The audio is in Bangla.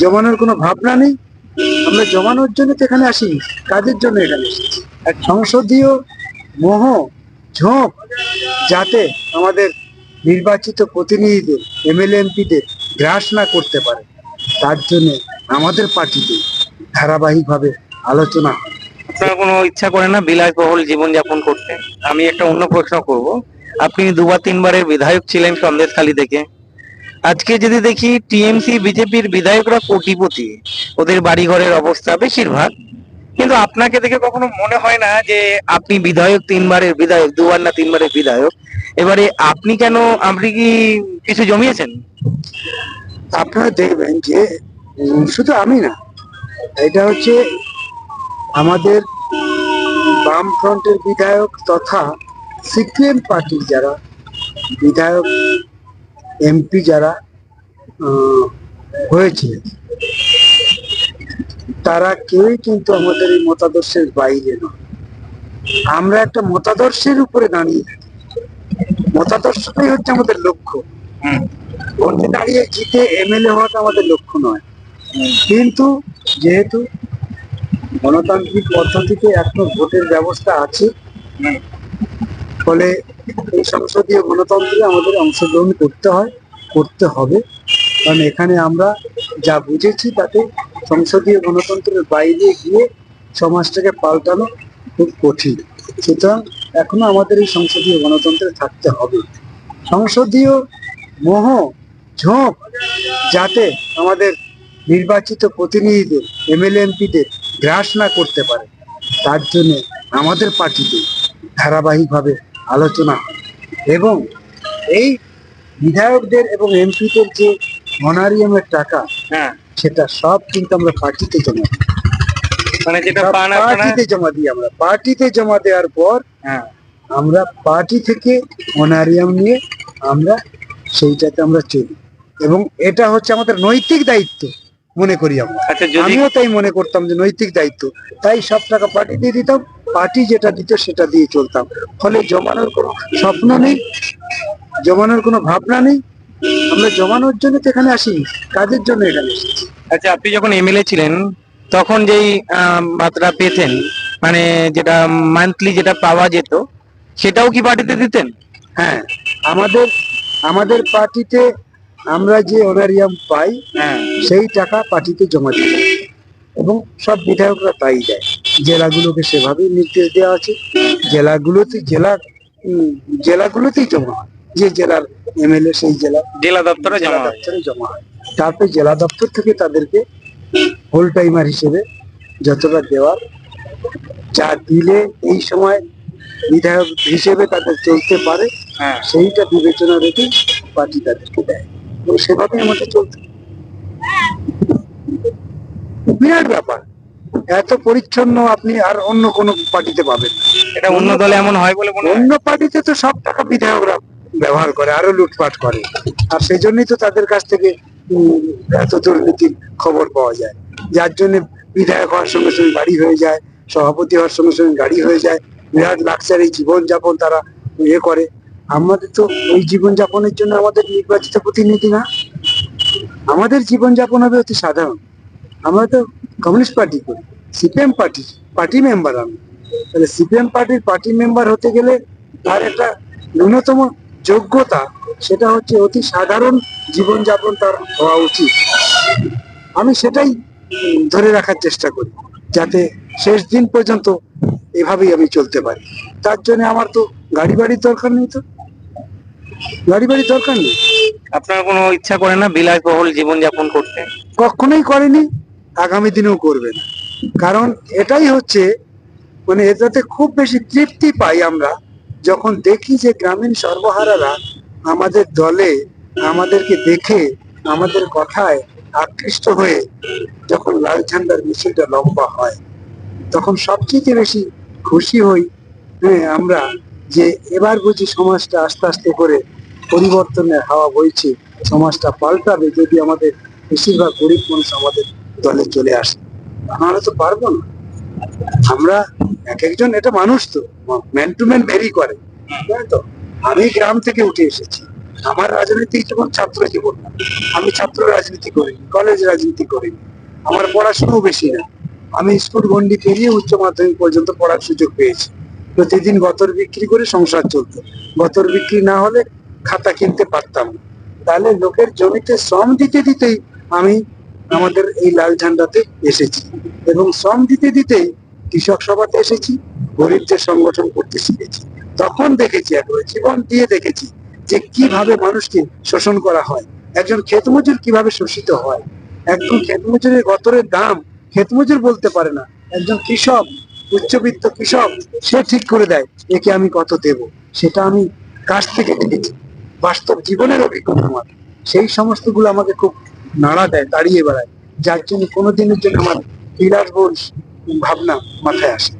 জমানোর কোনো ভাবনা নেই? আমরা জমানোর জন্য তো এখানে আসিনি, কাজের জন্য এখানে এক সংসদীয় মোহ ঝোঁক যাতে আমাদের নির্বাচিত প্রতিনিধিদের এমএলএ এমপিদের গ্রাস না করতে পারে, তার জন্য আমাদের পার্টিতে ধারাবাহিকভাবে আলোচনা আপনার কোনো ইচ্ছা করে না বিলাসবহুল জীবনযাপন করতে? আমি একটা অন্য প্রশ্ন করব। আপনি দুবার তিনবারের বিধায়ক ছিলেন সন্দেশখালী থেকে। আজকে যদি দেখি টিএমসি, বিজেপির বিধায়করা কোটিপতি, ওদের বাড়ি ঘরের অবস্থা বেশিরভাগ। কিন্তু আপনাকে দেখে কখনো মনে হয় না যে আপনি বিধায়ক, তিনবারের বিধায়ক, দুবার না তিনবারের বিধায়ক, এবারে আপনি কেন আপনি কি কিছু জমিয়েছেন? আপনারা দেখবেন যে শুধু আমি না, এটা হচ্ছে আমাদের বামফ্রন্টের বিধায়ক তথা সিপিএম পার্টির যারা বিধায়ক এমপি যারা হয়েছে তারা কেউই কিন্তু আমাদের এই মতাদর্শের বাইরে নয় আমরা একটা মতাদর্শের উপরে দাঁড়িয়ে মতাদর্শটাই হচ্ছে আমাদের লক্ষ্য। ভোটে দাঁড়িয়ে জিতে এমএলএ হওয়াটা আমাদের লক্ষ্য নয়। কিন্তু যেহেতু গণতান্ত্রিক পদ্ধতিতে এখনও ভোটের ব্যবস্থা আছে ফলে এই সংসদীয় গণতন্ত্রে আমাদের অংশগ্রহণ করতে হয়, করতে হবে। কারণ এখানে আমরা যা বুঝেছি তাতে সংসদীয় গণতন্ত্রের বাইরে গিয়ে সমাজটাকে পাল্টানো খুব কঠিন। সুতরাং এখনও আমাদের এই সংসদীয় গণতন্ত্রে থাকতে হবে। সংসদীয় মোহ, ঝোঁক যাতে আমাদের নির্বাচিত প্রতিনিধিদের এমএলএ এমপিদের গ্রাস না করতে পারে, তার জন্য আমাদের পার্টিতে ধারাবাহিকভাবে আলোচনা হয় এবং এই বিধায়কদের এবং এমপিদের যে অনারিয়ামের টাকা হ্যাঁ। সেটা সব কিন্তু আমরা পার্টিতে জমা দিই। মানে যেটা পার্টিতে জমা দিই আমরা। পার্টিতে জমা দেওয়ার পর হ্যাঁ। আমরা পার্টি থেকে অনারিয়াম নিয়ে আমরা সেইটাতে আমরা চলি। এবং এটা হচ্ছে আমাদের নৈতিক দায়িত্ব মনে করি আমরা। আচ্ছা আমিও তাই মনে করতাম যে নৈতিক দায়িত্ব। তাই সব টাকা পার্টি দিয়ে দিতাম পার্টি যেটা দিত সেটা দিয়ে চলতাম। ফলে জমানোর কোনো স্বপ্ন নেই জমানোর কোনো ভাবনা নেই। আমরা জমানোর জন্য তো এখানে আসি কাজের জন্য এখানে এসেছি। আচ্ছা আপনি যখন এমএলএ ছিলেন তখন যেই ভাতাটা পেতেন মানে যেটা মান্থলি যেটা পাওয়া যেত সেটাও কি পার্টিতে দিতেন? হ্যাঁ আমাদের আমাদের পার্টিতে আমরা যে অনারিয়াম পাই হ্যাঁ। সেই টাকা পার্টিতে জমা দিতে এবং সব বিধায়করা তাই দেয়। জেলাগুলোকে সেভাবেই নির্দেশ দেওয়া আছে। জেলাগুলোতে জেলা জেলাগুলোতেই জমা হয়। যে জেলার এমএলএ সেই জেলা। জেলা দপ্তরে জেলা জমা হয়। দপ্তরে জমা হয়। তারপরে জেলা দপ্তর থেকে তাদেরকে হোল টাইমার হিসেবে যতটা দেওয়ার যা দিলে এই সময় বিধায়ক হিসেবে তাদের চলতে পারে হ্যাঁ। সেইটা বিবেচনা রেখে পার্টি তাদেরকে দেয়। এবং সেভাবে আমাদের চলতে। বিরাট ব্যাপার। এত পরিচ্ছন্ন আপনি আর অন্য কোনো পার্টিতে পাবেন না। এটা অন্য দলে এমন হয় বলে মনে হয়? অন্য পার্টিতে তো সব টাকা বিধায়করা ব্যবহার করে আরও লুটপাট করে। আর সেই জন্যই তো তাদের কাছ থেকে এত দুর্নীতির খবর পাওয়া যায়। যার জন্য বিধায়ক হওয়ার সঙ্গে সঙ্গে গাড়ি হয়ে যায় সভাপতি হওয়ার সঙ্গে সঙ্গে গাড়ি হয়ে যায়। বিরাট লাক্সারি জীবনযাপন তারা ইয়ে করে। আমাদের তো ওই জীবনযাপনের জন্য আমাদের নির্বাচিত প্রতিনিধি না। আমাদের জীবনযাপন হবে অতি সাধারণ। আমরা তো কমিউনিস্ট পার্টি করি। সিপিএম পার্টি পার্টি মেম্বার আমি। তাহলে সিপিএম পার্টির পার্টি মেম্বার হতে গেলে তার একটা ন্যূনতম যোগ্যতা সেটা হচ্ছে অতি সাধারণ জীবনযাপন তার হওয়া উচিত। আমি সেটাই ধরে রাখার চেষ্টা করি যাতে শেষ দিন পর্যন্ত এভাবেই আমি চলতে পারি। তার জন্য আমার তো গাড়ি বাড়ির দরকার নেই তো। গাড়ি বাড়ির দরকার নেই। আপনার কোনো ইচ্ছা করে না বিলাসবহুল জীবনযাপন করতে? কখনোই করেনি আগামী দিনেও করবে না। কারণ এটাই হচ্ছে মানে এটাতে খুব বেশি তৃপ্তি পাই আমরা যখন দেখি যে গ্রামীণ সর্বহারারা আমাদের দলে, আমাদেরকে দেখে, আমাদের কথায় আকৃষ্ট হয়ে যখন লাল ঝান্ডার মিছিলটা লম্বা হয়, তখন সবচেয়ে বেশি খুশি হই হ্যাঁ আমরা যে এবার বুঝি সমাজটা আস্তে আস্তে করে পরিবর্তনের হাওয়া বইছে, সমাজটা পাল্টাবে যদি আমাদের বেশিরভাগ গরিব মানুষ আমাদের দলে চলে আসে। নাহলে তো পারব না। আমরা এক একজন, এটা মানুষ তো। ম্যান টু ম্যান ভেরি করে। তো? আমি গ্রাম থেকে উঠে এসেছি। আমার রাজনীতি জীবন ছাত্র জীবন। আমি ছাত্র রাজনীতি করি কলেজ রাজনীতি করি আমার পড়াশুনো বেশি না। আমি স্কুল গন্ডি পেরিয়ে উচ্চ মাধ্যমিক পর্যন্ত পড়ার সুযোগ পেয়েছি। প্রতিদিন গতর বিক্রি করে সংসার চলতো। গতর বিক্রি না হলে খাতা কিনতে পারতাম তাহলে লোকের জমিতে শ্রম দিতে দিতেই আমি আমাদের এই লাল ঝান্ডাতে এসেছি এবং শ্রম দিতে দিতেই কৃষক সভাতে এসেছি, গরিবদের সংগঠন করতে শিখেছি। তখন দেখেছি, একবার জীবন দিয়ে দেখেছি যে কীভাবে মানুষকে শোষণ করা হয়। একজন ক্ষেতমজুর কীভাবে শোষিত হয়? একজন ক্ষেতমজুরের গতরের দাম ক্ষেতমজুর বলতে পারে না। একজন কৃষক, উচ্চবিত্ত কৃষক, সে ঠিক করে দেয়, একে আমি কত দেব? সেটা আমি কাছ থেকে দেখেছি। বাস্তব জীবনের অভিজ্ঞতা আমার। সেই সমস্তগুলো আমাকে খুব নাড়া দেয় দাঁড়িয়ে বেড়ায়। যার জন্য কোনোদিনের জন্য আমার বিলাসবহুল ভাবনা মাথায় আসে